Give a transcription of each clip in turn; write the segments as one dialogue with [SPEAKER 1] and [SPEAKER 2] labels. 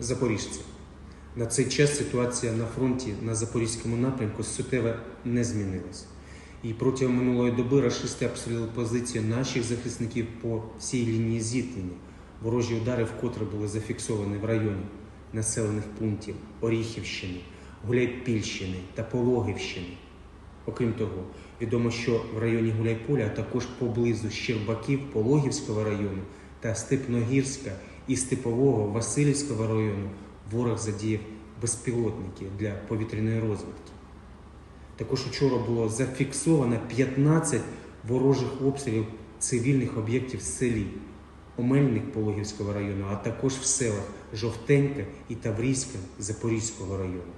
[SPEAKER 1] запоріжців. На цей час ситуація на фронті на запорізькому напрямку суттєво не змінилась. І протягом минулої доби рашисти обстріляли позиції наших захисників по всій лінії зіткнення. Ворожі удари вкотре були зафіксовані в районі населених пунктів Оріхівщини, Гуляйпільщини та Пологівщини. Окрім того, відомо, що в районі Гуляйполя, а також поблизу Щербаків, Пологівського району та Степногірська і Степового Васильівського району ворог задіяв безпілотники для повітряної розвідки. Також учора було зафіксовано 15 ворожих обстрілів цивільних об'єктів в селі Омельник Пологівського району, а також в селах Жовтенька і Таврійська Запорізького району.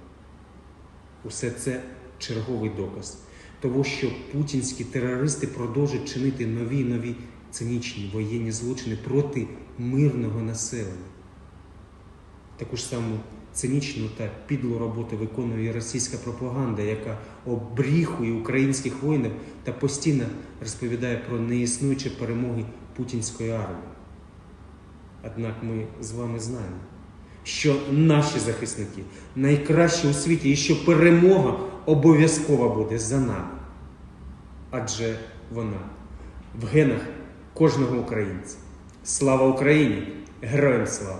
[SPEAKER 1] Усе це черговий доказ того, що путінські терористи продовжують чинити нові нові цинічні воєнні злочини проти мирного населення. Таку ж саму цинічну та підлу роботу виконує російська пропаганда, яка обріхує українських воїнів та постійно розповідає про неіснуючі перемоги путінської армії. Однак ми з вами знаємо, що наші захисники найкращі у світі і що перемога обов'язково буде за нами. Адже вона в генах кожного українця. Слава Україні! Героям слава!